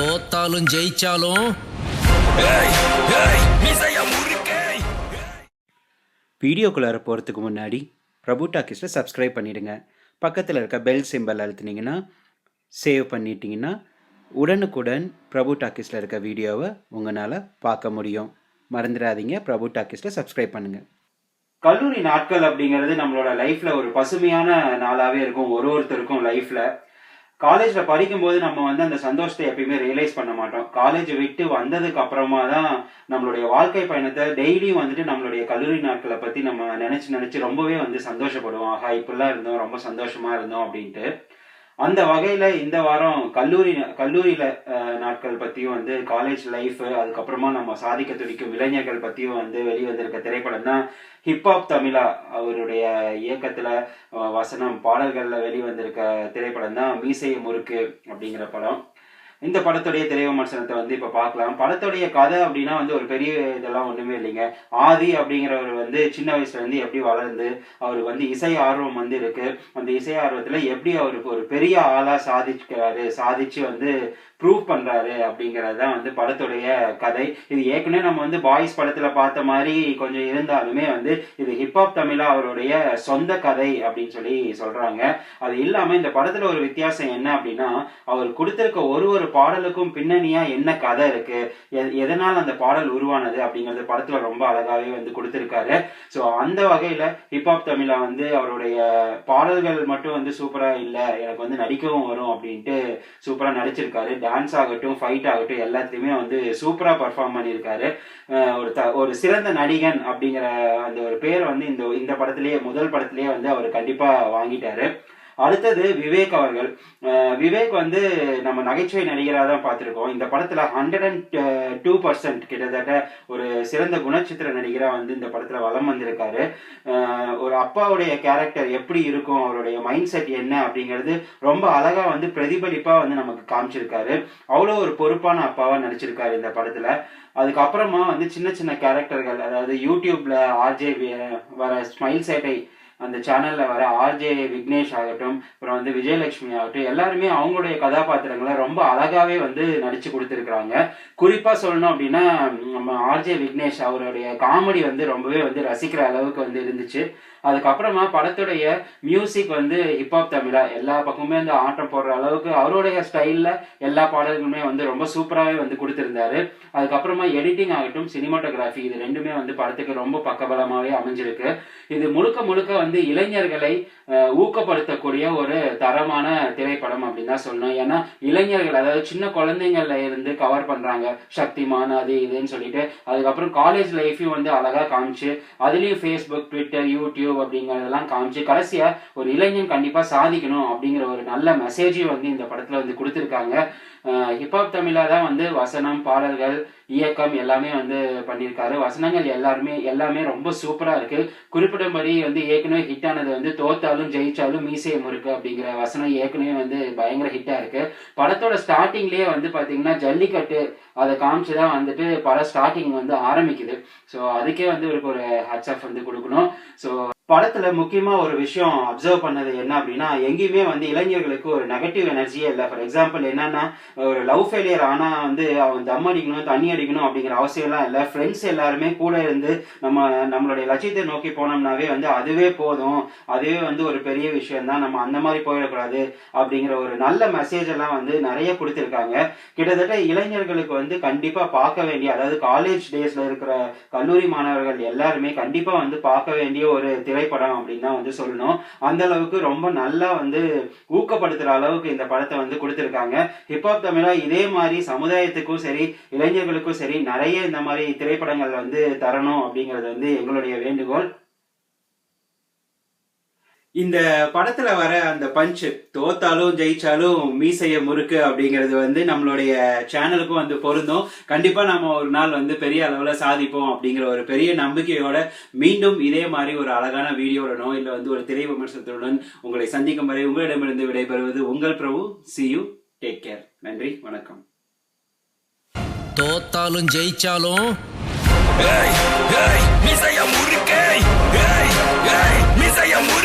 தோத்தாலும் ஜெயிச்சாலும் வீடியோக்குள்ளார போகிறதுக்கு முன்னாடி பிரபு டாக்கீஸில் சப்ஸ்கிரைப் பண்ணிடுங்க. பக்கத்தில் இருக்க பெல் சிம்பல் அழுத்துனீங்கன்னா சேவ் பண்ணிட்டீங்கன்னா உடனுக்குடன் பிரபு டாக்கீஸில் இருக்க வீடியோவை உங்களால் பார்க்க முடியும். மறந்துடாதீங்க பிரபு டாக்கீஸில் சப்ஸ்கிரைப் பண்ணுங்கள் கல்லூரி நாட்கள் அப்படிங்கிறது நம்மளோட லைஃப்பில் ஒரு பசுமையான நாளாகவே இருக்கும். ஒரு ஒருத்தருக்கும் லைஃப்பில் காலேஜில் படிக்கும்போது நம்ம வந்து அந்த சந்தோஷத்தை எப்பயுமே ரியலைஸ் பண்ண மாட்டோம். காலேஜ் விட்டு வந்ததுக்கு அப்புறமா தான் நம்மளுடைய வாழ்க்கை பயணத்தை டெய்லியும் வந்துட்டு நம்மளுடைய கல்லூரி நாட்களை பற்றி நம்ம நினச்சி நினச்சி ரொம்பவே வந்து சந்தோஷப்படுவோம். ஆஹா இப்படிலாம் இருந்தோம் ரொம்ப சந்தோஷமா இருந்தோம் அப்படின்ட்டு. அந்த வகையில இந்த வாரம் கல்லூரி கல்லூரியில நாட்கள் பத்தியும் வந்து காலேஜ் லைஃப் அதுக்கப்புறமா நம்ம சாதிக்க துடிக்கும் இளைஞர்கள் பத்தியும் வந்து வெளிவந்திருக்க திரைப்படம் தான் ஹிப்ஹாப் தமிழா அவருடைய இயக்கத்துல வசனம் பாடல்கள்ல வெளிவந்திருக்க திரைப்படம் தான் மீசை முறுக்கு அப்படிங்கிற படம். இந்த படத்துடைய திரை விமர்சனத்தை வந்து இப்போ பார்க்கலாம். படத்துடைய கதை அப்படின்னா வந்து ஒரு பெரிய இதெல்லாம் ஒன்றுமே இல்லைங்க. ஆதி அப்படிங்கிறவர் வந்து சின்ன வயசுலேருந்து எப்படி வளர்ந்து அவருக்கு வந்து இசை ஆர்வம் வந்து இருக்கு. அந்த இசை ஆர்வத்துல எப்படி அவருக்கு ஒரு பெரிய ஆளாக சாதிக்கிறாரு சாதிச்சு வந்து ப்ரூவ் பண்றாரு அப்படிங்கிறது தான் வந்து படத்துடைய கதை. இது ஏற்கனவே நம்ம வந்து பாய்ஸ் படத்தில் பார்த்த மாதிரி கொஞ்சம் இருந்தாலுமே வந்து இது ஹிப்ஹாப் தமிழா அவருடைய சொந்த கதை அப்படின்னு சொல்லி சொல்றாங்க. அது இல்லாமல் இந்த படத்தில் ஒரு வித்தியாசம் என்ன அப்படின்னா அவர் கொடுத்துருக்க ஒரு ஒரு பாடலுக்கும் பின்னணியா என்ன கதை இருக்கு? எதனால் அந்த பாடல் உருவானது அப்படிங்கறது படத்துல ரொம்ப அழகாவே வந்து கொடுத்திருக்காரு. ஸோ அந்த வகையில ஹிப்ஹாப் தமிழா வந்து அவருடைய பாடல்கள் மட்டும் வந்து சூப்பரா இல்ல எனக்கு வந்து நடிக்கவும் வரும் அப்படின்ட்டு சூப்பரா நடிச்சிருக்காரு. டான்ஸ் ஆகட்டும் ஃபைட் ஆகட்டும் எல்லாத்தையுமே வந்து சூப்பரா பர்ஃபார்ம் பண்ணியிருக்காரு ஒரு த ஒரு சிறந்த நடிகன் அப்படிங்கிற அந்த ஒரு பேர் வந்து இந்த இந்த படத்திலேயே முதல் படத்திலேயே வந்து அவர் கண்டிப்பா வாங்கிட்டாரு. அடுத்தது விவேக் அவர்கள். விவேக் வந்து நம்ம நகைச்சுவை நடிகராக தான் பார்த்துருக்கோம். இந்த படத்தில் ஹண்ட்ரட் அண்ட் டூ பர்சன்ட் கிட்டத்தட்ட ஒரு சிறந்த குணச்சித்திர நடிகராக வந்து இந்த படத்தில் வலம் வந்திருக்காரு. ஒரு அப்பாவுடைய கேரக்டர் எப்படி இருக்கும் அவருடைய மைண்ட் செட் என்ன அப்படிங்கிறது ரொம்ப அழகாக வந்து பிரதிபலிப்பாக வந்து நமக்கு காமிச்சிருக்காரு. அவ்வளோ ஒரு பொறுப்பான அப்பாவாக நடிச்சிருக்காரு இந்த படத்தில். அதுக்கப்புறமா வந்து சின்ன சின்ன கேரக்டர்கள் அதாவது யூடியூப்ல ஆர்ஜே வர ஸ்மைல் சேட்டை அந்த சேனல்ல வர ஆர்ஜே விக்னேஷ் ஆகட்டும் அப்புறம் வந்து விஜயலட்சுமி ஆகட்டும் எல்லாருமே அவங்களுடைய கதாபாத்திரங்களை ரொம்ப அழகாவே வந்து நடிச்சு கொடுத்துருக்குறாங்க. குறிப்பா சொல்லணும் அப்படின்னா நம்ம ஆர்ஜே விக்னேஷ் அவருடைய காமெடி வந்து ரொம்பவே வந்து ரசிக்கிற அளவுக்கு வந்து இருந்துச்சு. அதுக்கப்புறமா படத்துடைய மியூசிக் வந்து ஹிப்ஹாப் தமிழா எல்லா பக்கமுமே வந்து ஆட்டம் போடுற அளவுக்கு அவருடைய ஸ்டைலில் எல்லா பாடல்களுமே வந்து ரொம்ப சூப்பராகவே வந்து கொடுத்துருந்தாரு. அதுக்கப்புறமா எடிட்டிங் ஆகட்டும் சினிமாட்டோகிராஃபி இது ரெண்டுமே வந்து படத்துக்கு ரொம்ப பக்கபலமாகவே அமைஞ்சிருக்கு. இது முழுக்க முழுக்க வந்து வந்து இளைஞர்களை ஊக்கப்படுத்தக்கூடிய ஒரு தரமான திரைப்படம் அப்படின்னு தான் சொல்லணும். ஏன்னா இளைஞர்கள் அதாவது சின்ன குழந்தைங்கள்ல இருந்து கவர் பண்றாங்க. சக்திமான் அது இதுன்னு சொல்லிட்டு அதுக்கப்புறம் காலேஜ் லைஃபையும் வந்து அழகா காமிச்சு அதுலயும் ஃபேஸ்புக் ட்விட்டர் யூடியூப் அப்படிங்கறதெல்லாம் காமிச்சு கடைசியா ஒரு இளைஞன் கண்டிப்பா சாதிக்கணும் அப்படிங்கிற ஒரு நல்ல மெசேஜையும் வந்து இந்த படத்துல வந்து கொடுத்துருக்காங்க. ஹிப்ஹாப் தமிழா தான் வந்து வசனம் பாடல்கள் இயக்கம் எல்லாமே வந்து பண்ணியிருக்காரு. வசனங்கள் எல்லாருமே எல்லாமே ரொம்ப சூப்பராக இருக்கு. மாதிரி வந்து ஏற்கனவே ஹிட் ஆனது வந்து தோத்தாலும் ஜெயிச்சாலும் மீசையை முறுக்கு அப்படிங்கிற வசனம் ஏற்கனவே வந்து பயங்கர ஹிட்டாக இருக்கு. படத்தோட ஸ்டார்டிங்லேயே வந்து பார்த்தீங்கன்னா ஜல்லிக்கட்டு அதை காமிச்சு தான் வந்துட்டு படம் ஸ்டார்டிங் வந்து ஆரம்பிக்குது. ஸோ அதுக்கே வந்து இவருக்கு ஒரு ஆஃப் வந்து கொடுக்கணும். ஸோ படத்துல முக்கியமா ஒரு விஷயம் அப்சர்வ் பண்ணது என்ன அப்படின்னா எங்கேயுமே வந்து இளைஞர்களுக்கு ஒரு நெகட்டிவ் எனர்ஜியே இல்லை. ஃபார் எக்ஸாம்பிள் என்னன்னா ஒரு லவ் ஃபெயிலியர் ஆனா வந்து அவன் தம் அடிக்கணும் தண்ணி அடிக்கணும் அப்படிங்கிற அவசியம் எல்லாம் இல்லை. ஃப்ரெண்ட்ஸ் எல்லாருமே கூட இருந்து நம்ம நம்மளுடைய லட்சியத்தை நோக்கி போனோம்னாவே வந்து அதுவே போதும். அதுவே வந்து ஒரு பெரிய விஷயம் தான் நம்ம அந்த மாதிரி போயிடக்கூடாது அப்படிங்கிற ஒரு நல்ல மெசேஜ் எல்லாம் வந்து நிறைய கொடுத்துருக்காங்க. கிட்டத்தட்ட இளைஞர்களுக்கு வந்து கண்டிப்பா பார்க்க வேண்டிய அதாவது காலேஜ் டேஸ்ல இருக்கிற கல்லூரி மாணவர்கள் எல்லாருமே கண்டிப்பா வந்து பார்க்க வேண்டிய ஒரு திரைப்படம் அப்படின்னு தான் வந்து சொல்லணும். அந்த அளவுக்கு ரொம்ப நல்லா வந்து ஊக்கப்படுத்துற அளவுக்கு இந்த படத்தை வந்து கொடுத்துருக்காங்க. ஹிப்ஹாப் தமிழா இதே மாதிரி சமுதாயத்துக்கும் சரி இளைஞர்களுக்கும் சரி நிறைய இந்த மாதிரி திரைப்படங்கள் வந்து தரணும் அப்படிங்கிறது வந்து எங்களுடைய வேண்டுகோள். இந்த படத்துல வர அந்த பஞ்ச் தோத்தாலும் ஜெயிச்சாலும் மீசைய முறுக்கு அப்படிங்கிறது வந்து நம்மளுடைய சேனலுக்கும் வந்து பொருந்தும். கண்டிப்பா நம்ம ஒரு நாள் வந்து பெரிய அளவுல சாதிப்போம் அப்படிங்கிற ஒரு பெரிய நம்பிக்கையோட மீண்டும் இதே மாதிரி ஒரு அழகான வீடியோடனோ இல்ல வந்து ஒரு திரை விமர்சனத்துடன் உங்களை சந்திக்கும் வரை உங்களிடமிருந்து விடைபெறுவது உங்கள் Prabhu. See you take care நன்றி. வணக்கம். தோத்தாலும் ஜெயிச்சாலும். மிசைய முறுக்கை. மிசைய முறுக்கை.